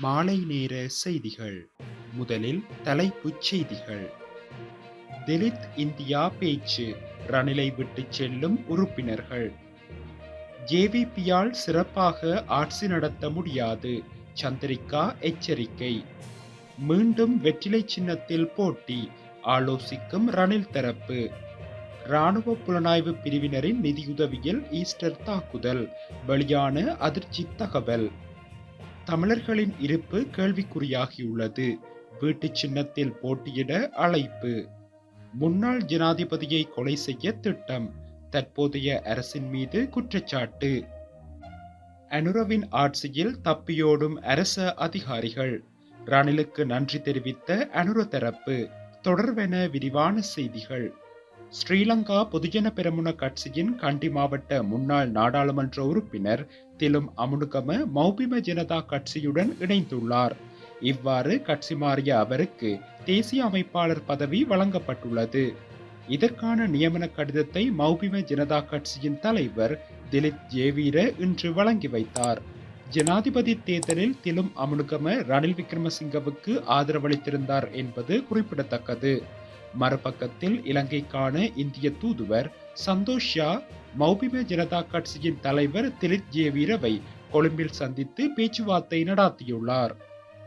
மாலை நேர செய்திகள். முதலில் தலைப்புச் செய்திகள். திலித் இந்தியா பேச்சு ரணிலை விட்டு செல்லும் உறுப்பினர்கள். ஜேவிபியால் சிறப்பாக ஆட்சி நடத்த முடியாது சந்திரிகா எச்சரிக்கை. மீண்டும் வெற்றிலை சின்னத்தில் போட்டி ஆலோசிக்கும் ரணில் தரப்பு. ராணுவ புலனாய்வு பிரிவினரின் நிதியுதவியில் ஈஸ்டர் தாக்குதல் வெளியான அதிர்ச்சி தகவல். தமிழர்களின் இருப்பு கேள்விக்குறியாகியுள்ளது. வீட்டு சின்னத்தில் போட்டியிட அழைப்பு. முன்னாள் ஜனாதிபதியை கொலை செய்ய திட்டம். தற்போதைய அரசின் மீது குற்றச்சாட்டு. அனுரவின் ஆட்சியில் தப்பியோடும் அரச அதிகாரிகள். ரணிலுக்கு நன்றி தெரிவித்த அனுர தரப்பு. தொடர்வென விரிவான செய்திகள். ஸ்ரீலங்கா பொதுஜன பெரமுன கட்சியின் கண்டி மாவட்ட முன்னாள் நாடாளுமன்ற உறுப்பினர் திலும் அமுனுகம மௌபிம ஜனதா கட்சியுடன் இணைந்துள்ளார். இவ்வாறு கட்சி மாறிய அவருக்கு தேசிய அமைப்பாளர் பதவி வழங்கப்பட்டுள்ளது. இதற்கான நியமன கடிதத்தை மௌபிம ஜனதா கட்சியின் தலைவர் திலித் ஜேவீர இன்று வழங்கி வைத்தார். ஜனாதிபதி தேர்தலில் திலும் அமுனுகம ரணில் விக்ரமசிங்கவுக்கு ஆதரவளித்திருந்தார் என்பது குறிப்பிடத்தக்கது. மறுபக்கத்தில் இலங்கைக்கான இந்திய தூதுவர் சந்தோஷ் ஷா மௌபிம ஜனதா கட்சியின் தலைவர் திலித் ஜேவீரவை கொழும்பில் சந்தித்து பேச்சுவார்த்தை நடாத்தியுள்ளார்.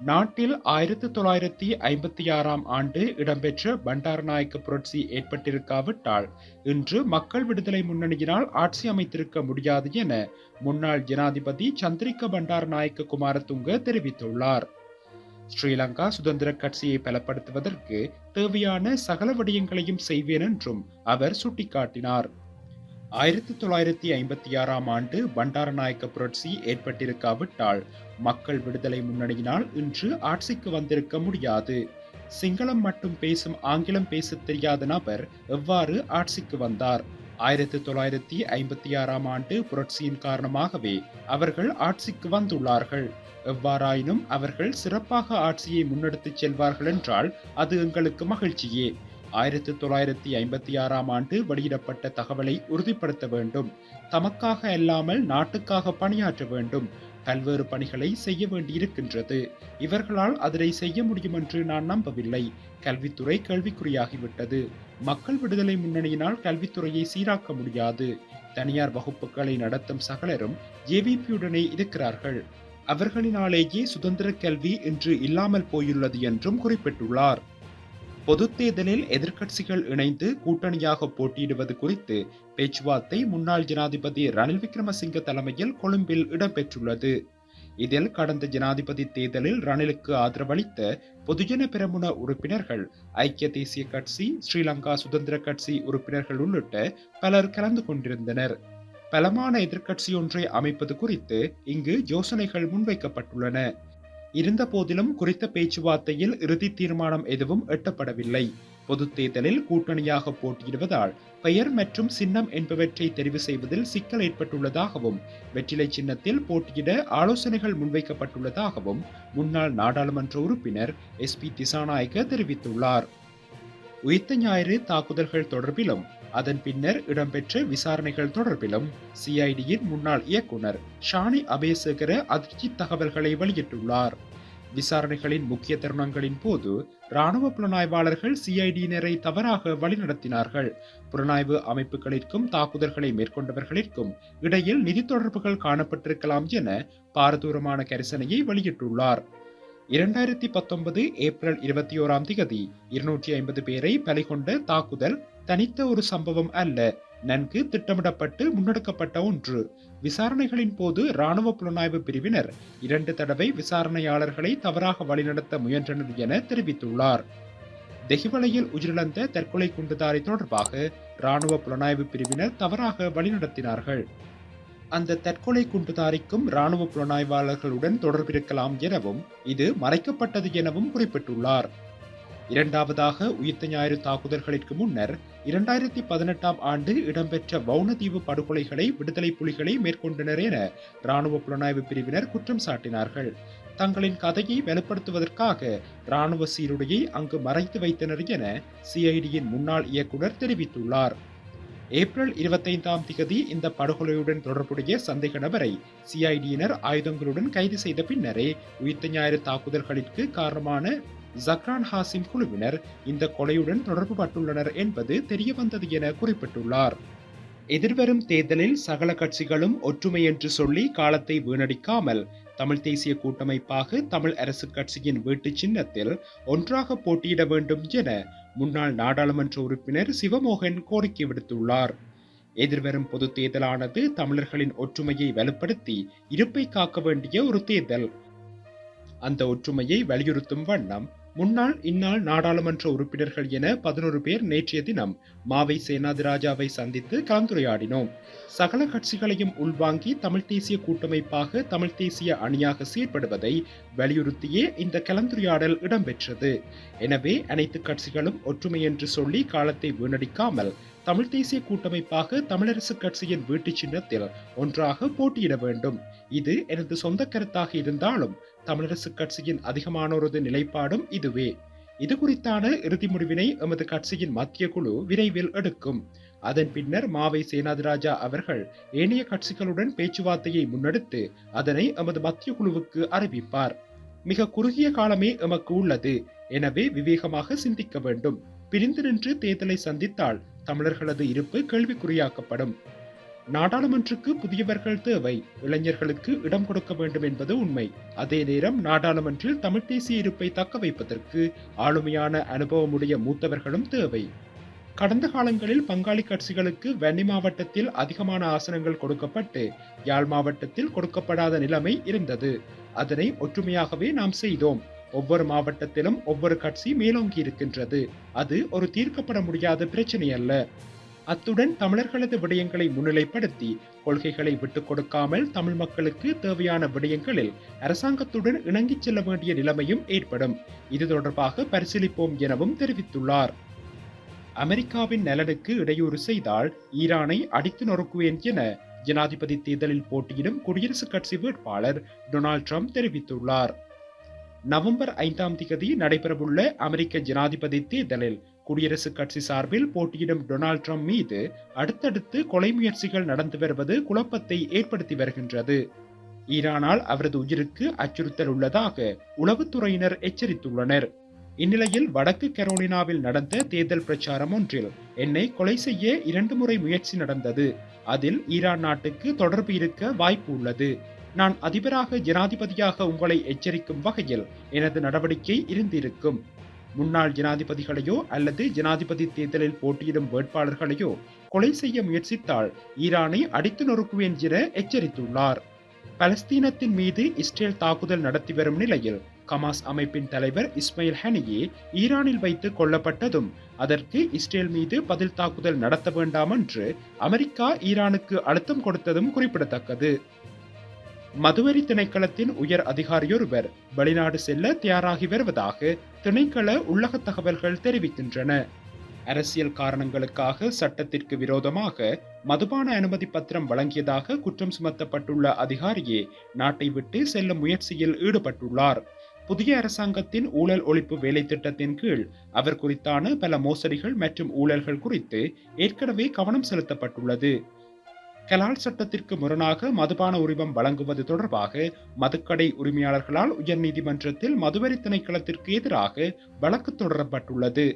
நாட்டில் ஆயிரத்தி தொள்ளாயிரத்தி ஐம்பத்தி ஆறாம் ஆண்டு இடம்பெற்ற பண்டாரநாயக்க புரட்சி ஏற்பட்டிருக்காவிட்டால் இன்று மக்கள் விடுதலை முன்னணியினால் ஆட்சி அமைத்திருக்க முடியாது என முன்னாள் ஜனாதிபதி சந்திரிக்க பண்டாரநாயக்க குமாரதுங்க தெரிவித்துள்ளார். ஸ்ரீலங்கா சுதந்திர கட்சியை பலப்படுத்துவதற்கு தேவையான சகல விடயங்களையும் செய்வேன் என்றும் அவர் சுட்டிக்காட்டினார். ஆயிரத்தி தொள்ளாயிரத்தி ஐம்பத்தி ஆறாம் ஆண்டு பண்டாரநாயக்க புரட்சி ஏற்பட்டிருக்காவிட்டால் மக்கள் விடுதலை முன்னணியினால் இன்று ஆட்சிக்கு வந்திருக்க முடியாது. சிங்களம் மட்டும் பேசும் ஆங்கிலம் பேச தெரியாத நபர் எவ்வாறு ஆட்சிக்கு வந்தார்? ஆயிரத்தி தொள்ளாயிரத்தி ஐம்பத்தி ஆறாம் ஆண்டு புரட்சியின் காரணமாகவே அவர்கள் ஆட்சிக்கு வந்துள்ளார்கள். எவ்வாறாயினும் அவர்கள் சிறப்பாக ஆட்சியை முன்னெடுத்துச் செல்வார்கள் என்றால் அது எங்களுக்கு மகிழ்ச்சியே. ஆயிரத்தி தொள்ளாயிரத்தி ஐம்பத்தி ஆறாம் ஆண்டு வெளியிடப்பட்ட தகவலை உறுதிப்படுத்த வேண்டும். தமக்காக அல்லாமல் நாட்டுக்காக பணியாற்ற வேண்டும். பல்வேறு பணிகளை செய்ய வேண்டியிருக்கின்றது. இவர்களால் அதனை செய்ய முடியும் என்று நான் நம்பவில்லை. கல்வித்துறை கேள்விக்குறியாகிவிட்டது. மக்கள் விடுதலை முன்னணியினால் கல்வித்துறையை சீராக்க முடியாது. தனியார் வகுப்புகளை நடத்தும் சகலரும் ஜேவிபியுடனே இருக்கிறார்கள். அவர்களினாலேயே சுதந்திர கல்வி இன்று இல்லாமல் போயுள்ளது என்றும் குறிப்பிட்டுள்ளார். பொது தேர்தலில் எதிர்க்கட்சிகள் இணைந்து கூட்டணியாக போட்டியிடுவது குறித்து பேச்சுவார்த்தை முன்னாள் ஜனாதிபதி ரணில் விக்ரமசிங்க தலைமையில் கொழும்பில் இடம்பெற்றுள்ளது. இதில் கடந்த ஜனாதிபதி தேர்தலில் ரணிலுக்கு ஆதரவளித்த பொதுஜன பெரமுன உறுப்பினர்கள் ஐக்கிய தேசிய கட்சி ஸ்ரீலங்கா சுதந்திர கட்சி உறுப்பினர்கள் உள்ளிட்ட பலர் கலந்து கொண்டிருந்தனர். பலமான எதிர்க்கட்சி ஒன்றை அமைப்பது குறித்து இங்கு யோசனைகள் முன்வைக்கப்பட்டுள்ளன. இருந்த போதிலும் குறித்த பேச்சுவார்த்தையில் இறுதி தீர்மானம் எதுவும் எட்டப்படவில்லை. பொது தேர்தலில் கூட்டணியாக போட்டியிடுவதால் பெயர் மற்றும் சின்னம் என்பவற்றை தெரிவு செய்வதில் சிக்கல் ஏற்பட்டுள்ளதாகவும் வெற்றிலை சின்னத்தில் போட்டியிட ஆலோசனைகள் முன்வைக்கப்பட்டுள்ளதாகவும் முன்னாள் நாடாளுமன்ற உறுப்பினர் எஸ். பி. திசாநாயக்க தெரிவித்துள்ளார். உயிர்த்த ஞாயிறு தாக்குதல்கள் தொடர்பிலும் அதன் பின்னர் இடம்பெற்ற விசாரணைகள் தொடர்பிலும் சிஐடியின் முன்னாள் இயக்குனர் ஷானி அபேசகர அதிர்ச்சி தகவல்களை வெளியிட்டுள்ளார். விசாரணைகளின் முக்கிய தருணங்களின் போது இராணுவ புலனாய்வாளர்கள் சிஐடியினரை தவறாக வழிநடத்தினார்கள். புலனாய்வு அமைப்புகளிற்கும் தாக்குதல்களை மேற்கொண்டவர்களிற்கும் இடையில் நிதி தொடர்புகள் காணப்பட்டிருக்கலாம் என பாரதூரமான கரிசனையை வெளியிட்டுள்ளார். இரண்டாயிரத்தி பத்தொன்பது ஏப்ரல் இருபத்தி ஓராம் திகதி இருநூற்றி ஐம்பது பேரை பலிகொண்ட தாக்குதல் தனித்த ஒரு சம்பவம் அல்ல. நன்கு திட்டமிடப்பட்டு முன்னெடுக்கப்பட்ட ஒன்று. விசாரணைகளின் போது இராணுவ புலனாய்வு பிரிவினர் இரண்டு தடவை விசாரணையாளர்களை தவறாக வழிநடத்த முயன்றனர் என தெரிவித்துள்ளார். தெஹிவலையில் உயிரிழந்த தற்கொலை குண்டுதாரி தொடர்பாக இராணுவ புலனாய்வு பிரிவினர் தவறாக வழிநடத்தினார்கள். அந்த தற்கொலை குண்டுதாரிக்கும் இராணுவ புலனாய்வாளர்களுடன் தொடர்பிருக்கலாம் எனவும் இது மறைக்கப்பட்டது எனவும் குறிப்பிட்டுள்ளார். இரண்டாவதாக உயிர்த்த ஞாயிறு தாக்குதல்களுக்கு முன்னர் இரண்டாயிரத்தி பதினெட்டாம் ஆண்டு இடம்பெற்ற வவுனதீவு படுகொலைகளை விடுதலை புலிகளை மேற்கொண்டனர் என இராணுவ புலனாய்வு பிரிவினர் குற்றம் சாட்டினார்கள். தங்களின் கதையை வலுப்படுத்துவதற்காக இராணுவ சீருடையை அங்கு மறைத்து வைத்தனர் என சிஐடியின் முன்னாள் இயக்குனர் தெரிவித்துள்ளார். ஏப்ரல் இருபத்தைந்தாம் திகதி இந்த படுகொலையுடன் தொடர்புடைய சந்தேக நபரை சிஐடியினர் ஆயுதங்களுடன் கைது செய்த பின்னரே உயிர்த்த ஞாயிறு தாக்குதல்களிற்கு காரணமான ஜக்ரான் ஹாசிம் குழுவினர் இந்த கொலையுடன் தொடர்பு பட்டுள்ளனர் என்பது தெரியவந்தது என குறிப்பிட்டுள்ளார். எதிர்வரும் தேர்தலில் சகல கட்சிகளும் ஒற்றுமை என்று சொல்லி காலத்தை வீணடிக்காமல் தமிழ் தேசிய கூட்டமைப்பாக தமிழ் அரசு கட்சியின் வீட்டு சின்னத்தில் ஒன்றாக போட்டியிட வேண்டும் என முன்னாள் நாடாளுமன்ற உறுப்பினர் சிவமோகன் கோரிக்கை விடுத்துள்ளார். எதிர்வரும் பொது தேர்தலானது தமிழர்களின் ஒற்றுமையை வலுப்படுத்தி இருப்பை காக்க வேண்டிய ஒரு தேர்தல். அந்த ஒற்றுமையை வலியுறுத்தும் வண்ணம் முன்னாள் இந்நாள் நாடாளுமன்ற உறுப்பினர்கள் என பதினோரு பேர் நேற்றைய தினம் மாவை சேனாதிராஜாவை சந்தித்து கலந்துரையாடினோம். சகல கட்சிகளையும் உள்வாங்கி தமிழ் தேசிய கூட்டமைப்பாக தமிழ் தேசிய அணியாக செயற்படுவதை வலியுறுத்தியே இந்த கலந்துரையாடல் இடம்பெற்றது. எனவே அனைத்து கட்சிகளும் ஒற்றுமை என்று சொல்லி காலத்தை வீணடிக்காமல் தமிழ் தேசிய கூட்டமைப்பாக தமிழரசு கட்சியின் வீட்டு சின்னத்தில் ஒன்றாக போட்டியிட வேண்டும். இது எனது சொந்த கருத்தாக இருந்தாலும் தமிழரசு கட்சியின் அதிகமானோரது நிலைப்பாடும் இதுவே. இது குறித்தான இறுதி முடிவினை எமது கட்சியின் மத்திய குழு விரைவில் எடுக்கும். அதன் பின்னர் மாவை சேனாதிராஜா அவர்கள் ஏனைய கட்சிகளுடன் பேச்சுவார்த்தையை முன்னெடுத்து அதனை எமது மத்திய குழுவுக்கு அறிவிப்பார். மிக குறுகிய காலமே எமக்கு உள்ளது. எனவே விவேகமாக சிந்திக்க வேண்டும். பிரிந்து நின்று தேர்தலை சந்தித்தால் தமிழர்களது இருப்பு கேள்விக்குறியாக்கப்படும். நாடாளுமன்றுக்கு புதியவர்கள் தேவை. இளைஞர்களுக்கு இடம் கொடுக்க வேண்டும் என்பது உண்மை. அதே நேரம் நாடாளுமன்றில் தமிழ் தேசிய இருப்பை தக்க வைப்பதற்கு ஆளுமையான அனுபவமுடைய மூத்தவர்களும் தேவை. கடந்த காலங்களில் பங்காளி கட்சிகளுக்கு வன்னி மாவட்டத்தில் அதிகமான ஆசனங்கள் கொடுக்கப்பட்டு யாழ் மாவட்டத்தில் கொடுக்கப்படாத நிலைமை இருந்தது. அதனை ஒற்றுமையாகவே நாம் செய்தோம். ஒவ்வொரு மாவட்டத்திலும் ஒவ்வொரு கட்சி மேலோங்கி இருக்கின்றது. அது ஒரு தீர்க்கப்பட முடியாத பிரச்சனை அல்ல. அத்துடன் தமிழர்களது விடயங்களை முன்னிலைப்படுத்தி கொள்கைகளை விட்டுக் கொடுக்காமல் தமிழ் மக்களுக்கு தேவையான விடயங்களில் அரசாங்கத்துடன் இணங்கிச் செல்ல வேண்டிய நிலைமையும் ஏற்படும். இது தொடர்பாக பரிசீலிப்போம் எனவும் தெரிவித்துள்ளார். அமெரிக்காவின் நலனுக்கு இடையூறு செய்தால் ஈரானை அடித்து நொறுக்குவேன் என ஜனாதிபதி தேர்தலில் போட்டியிடும் குடியரசுக் கட்சி வேட்பாளர் டொனால்ட் ட்ரம்ப் தெரிவித்துள்ளார். நவம்பர் ஐந்தாம் தேதி நடைபெறவுள்ள அமெரிக்க ஜனாதிபதி தேர்தலில் குடியரசுக் கட்சி சார்பில் போட்டியிடும் டொனால்ட் ட்ரம்ப் மீது அடுத்தடுத்து கொலை முயற்சிகள் நடந்து வருவது குழப்பத்தை ஏற்படுத்தி வருகின்றது. ஈரானால் அவரது உயிருக்கு அச்சுறுத்தல் உள்ளதாக உளவுத்துறையினர் எச்சரித்துள்ளனர். இந்நிலையில் வடக்கு கரோலினாவில் நடந்த தேர்தல் பிரச்சாரம் ஒன்றில் என்னை கொலை செய்ய இரண்டு முறை முயற்சி நடந்தது. அதில் ஈரான் நாட்டுக்கு தொடர்பு இருக்க வாய்ப்பு உள்ளது. நான் அதிபராக ஜனாதிபதியாக உங்களை எச்சரிக்கும் வகையில் எனது நடவடிக்கை இருந்திருக்கும். முன்னாள் ஜனாதிபதிகளையோ அல்லது ஜனாதிபதி தேர்தலில் போட்டியிடும் வேட்பாளர்களையோ கொலை செய்ய முயற்சித்தால் ஈரானை அடித்து நொறுக்குவேன் என எச்சரித்துள்ளார். பலஸ்தீனத்தின் மீது இஸ்ரேல் தாக்குதல் நடத்தி வரும் நிலையில் கமாஸ் அமைப்பின் தலைவர் இஸ்மைல் ஹனியே ஈரானில் வைத்து கொல்லப்பட்டதும் அதற்கு இஸ்ரேல் மீது பதில் தாக்குதல் நடத்த வேண்டாம் என்று அமெரிக்கா ஈரானுக்கு அழுத்தம் கொடுத்ததும் குறிப்பிடத்தக்கது. மதுவரி திணைக்களத்தின் உயர் அதிகாரியொருவர் வெளிநாடு செல்ல தயாராகி வருவதாக திணைக்கள உள்ளக தகவல்கள் தெரிவிக்கின்றன. அரசியல் காரணங்களுக்காக சட்டத்திற்கு விரோதமாக மதுபான அனுமதி பத்திரம் வழங்கியதாக குற்றம் சுமத்தப்பட்டுள்ள அதிகாரியே நாட்டை விட்டு செல்லும் முயற்சியில் ஈடுபட்டுள்ளார். புதிய அரசாங்கத்தின் ஊழல் ஒழிப்பு வேலை திட்டத்தின் கீழ் அவர் குறித்தான பல மோசடிகள் மற்றும் ஊழல்கள் குறித்து ஏற்கனவே கவனம் செலுத்தப்பட்டுள்ளது. கலால் சட்டத்திற்கு முரணாக மதுபான உரிமம் வழங்குவது தொடர்பாக மதுக்கடை உரிமையாளர்களால் உயர்நீதிமன்றத்தில் மதுவரி திணைக்களத்திற்கு எதிராக வழக்கு தொடரப்பட்டுள்ளது.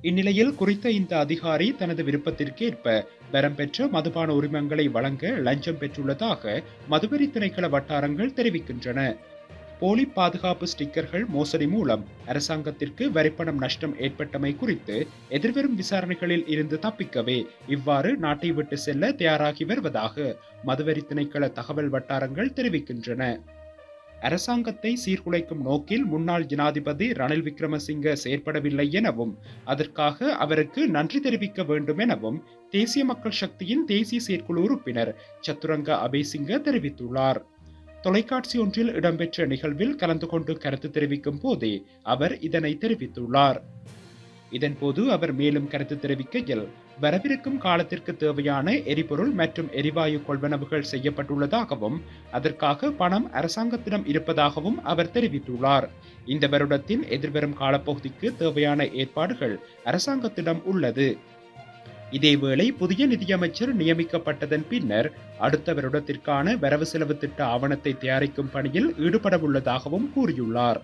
இந்நிலையில் குறித்த இந்த அதிகாரி தனது விருப்பத்திற்கேற்ப வரம் பெற்ற மதுபான உரிமங்களை வழங்க லஞ்சம் பெற்றுள்ளதாக மதுவரி திணைக்கள வட்டாரங்கள் தெரிவிக்கின்றன. போலி பாதுகாப்பு ஸ்டிக்கர்கள் மோசடி மூலம் அரசாங்கத்திற்கு வரிப்பணம் நஷ்டம் ஏற்பட்டமை குறித்து எதிர்வரும் விசாரணைகளில் இருந்து தப்பிக்கவே இவ்வாறு நாட்டை விட்டு செல்ல தயாராகி வருவதாக மதுவரி திணைக்கள தகவல் வட்டாரங்கள் தெரிவிக்கின்றன. அரசாங்கத்தை சீர்குலைக்கும் நோக்கில் முன்னாள் ஜனாதிபதி ரணில் விக்ரமசிங்க செயற்படவில்லை எனவும் அதற்காக அவருக்கு நன்றி தெரிவிக்க வேண்டும் எனவும் தேசிய மக்கள் சக்தியின் தேசிய செயற்குழு உறுப்பினர் சத்துரங்க அபேசிங்க தெரிவித்துள்ளார். தொலைக்காட்சி ஒன்றில் இடம்பெற்ற நிகழ்வில் கலந்து கொண்டு கருத்து தெரிவிக்கும் போதே அவர் இதனை தெரிவித்துள்ளார். இதன்போது அவர் மேலும் கருத்து தெரிவிக்கையில் வரவிருக்கும் காலத்திற்கு தேவையான எரிபொருள் மற்றும் எரிவாயு கொள்வனவுகள் செய்யப்பட்டுள்ளதாகவும் அதற்காக பணம் அரசாங்கத்திடம் இருப்பதாகவும் அவர் தெரிவித்துள்ளார். இந்த வருடத்தின் எதிர்வரும் காலப்பகுதிக்கு தேவையான ஏற்பாடுகள் அரசாங்கத்திடம் உள்ளது. இதேவேளை புதிய நிதியமைச்சர் நியமிக்கப்பட்டதன் பின்னர் அடுத்த வருடத்திற்கான வரவு செலவு திட்ட ஆவணத்தை தயாரிக்கும் பணியில் ஈடுபடவுள்ளதாகவும் கூறியுள்ளார்.